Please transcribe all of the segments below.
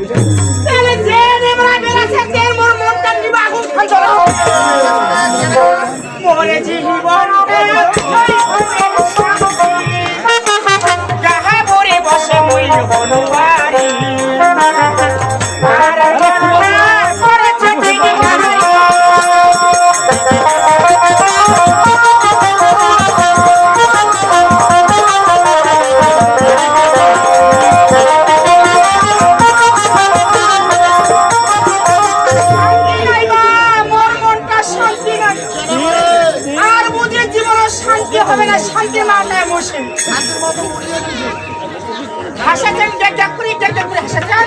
有些 শান্তি হবে না শান্তি মার নাই বসে হাসাছেন দেখ করে দেখ করে হাসাছেন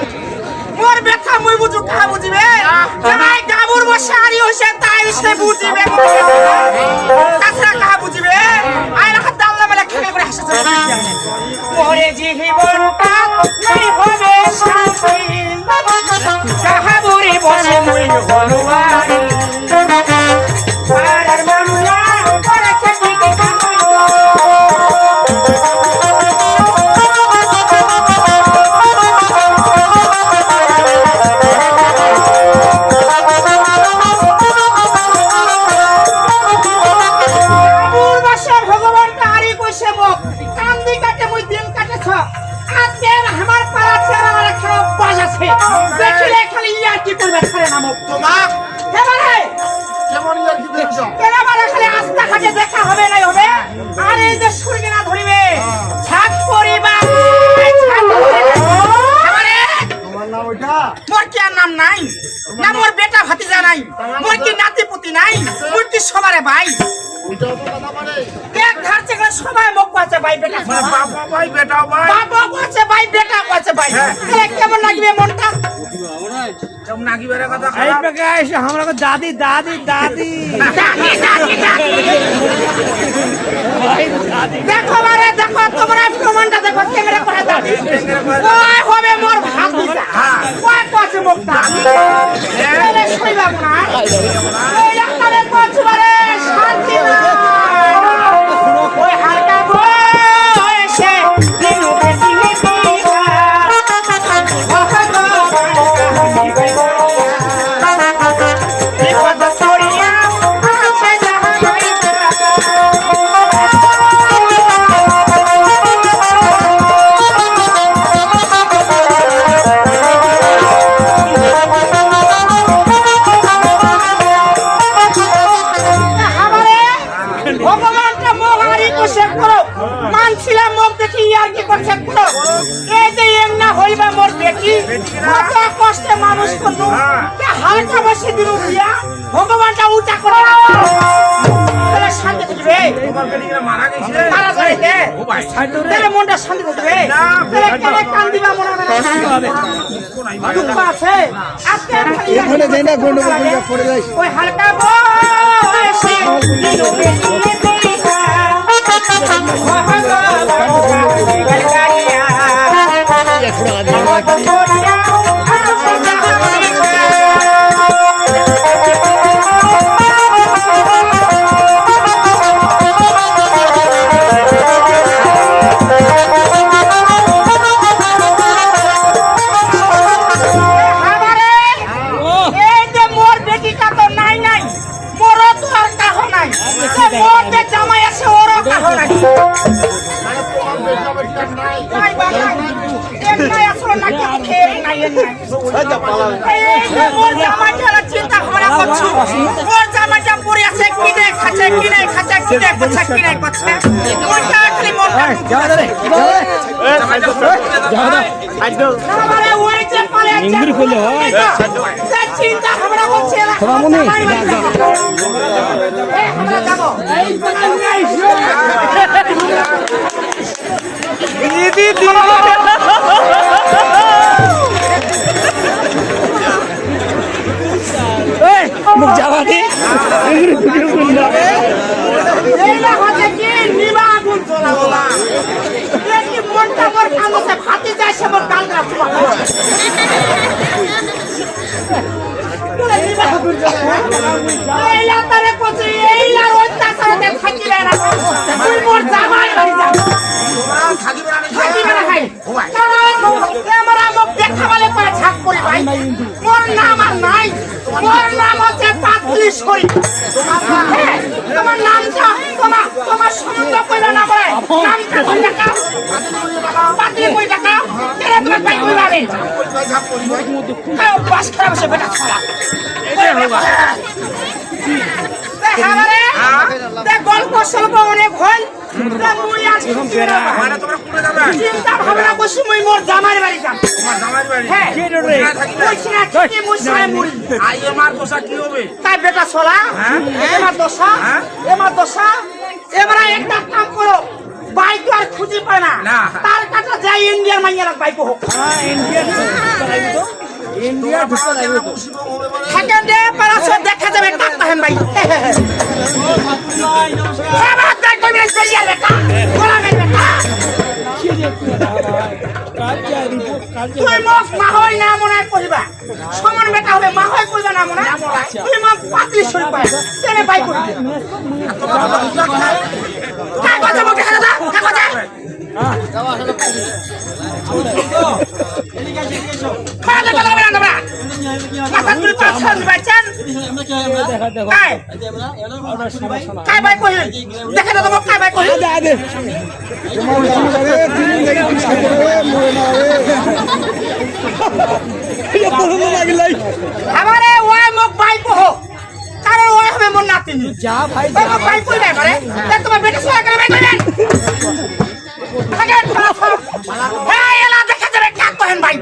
মোর ব্যথা মুই বুঝু কা বুঝিবে? যাই গাবুর বসে আরি হইছে তাই সে বুঝিবে। খালি আস্তা খাটে দেখা হবে নাই হবে? আর এই যে সূর্য না ধরিবে ছাদ পরিবার। মোর কি আর নাম নাই? না মোর বেটা ভাতিজা নাই। মোর কি নাতি পুতি নাই? মোর কি সবারে ভাই? মানে এক ধার থেকে সবাই মুখ পাচ্ছে ভাই বেটা বাবা ভাই বেটাও ভাই। বাবা কইছে ভাই বেটা কইছে ভাই। কেমন লাগবে মনটা? কেমন নাগিবের কথা এই বেকা এসে আমরা কো দাদি দাদি দাদি। ডাকি, ডাকি, ডাকি। দেখো বারে দেখো তোমরা প্রমাণটা দেখো ক্যামেরা করে দাদি ওই হবে মোর ভাতিজা ওই কইছে মুখটা এরে শুইবা না। এই একটারে তাহলে মনটা শান্তি থাকবে তাহলে কেন কান্দিবা মনে মনে শান্তি হবে। দুঃখ আছে। আজকে এখানে যাই না, গন্ডগোল করে পড়ে যাইস। ওই হালকা বয়সে দিনু বেটিয়ে দেখা। আমারে মোর জামাইটার চিন্তা ভাবনা করছ মোর জামাইটা পড়ে আছে কিনে খাচ্ছে কিনে খাচ্ছে কিনে মনটা হয়। চিন্তা ভাবনা করছে সোনামণি, গল্প সল্প অনেক হল চিন্তা ভাবনা করছি মুই মোর বাড়ি হ্যাঁ না কি মুই মুড়ি আই কি হবে তাই বেটা ছলা হ্যাঁ? দশা হ্যাঁ? দশা এবার একটা কাম করো বাইক আর খুঁজে পায় না। তার কাছে যাই ইন্ডিয়ার মাইয়ার বাইক হোক। ইন্ডিয়া ঢুকতে লাগবে তো। বলে সেকেন্ডে পারাসে দেখা যাবে কাকতা হেন ভাই। এবার দেখ তুমি বেরিয়ে বেটা গোলা মেরে বেটা কাজ যায় রিপোর্ট কাজ তুই মোক মাহই না মনে করিবা সমান বেটা হবে মাহই কইবা না মনে তুই মোক পাতলি সই পায়। তেনে বাই করবি কাগজে মোক আমারে ওয়াই মোক বাই কহ কারণ ওয়াই হবে মোর নাতিনি যা ভাই। ওই মোক বাই কই করে দেখ তোমার বেটা সোয়া করে বাই করবেন আগে এই এলা দেখা যাবে কাক কহেন ভাই?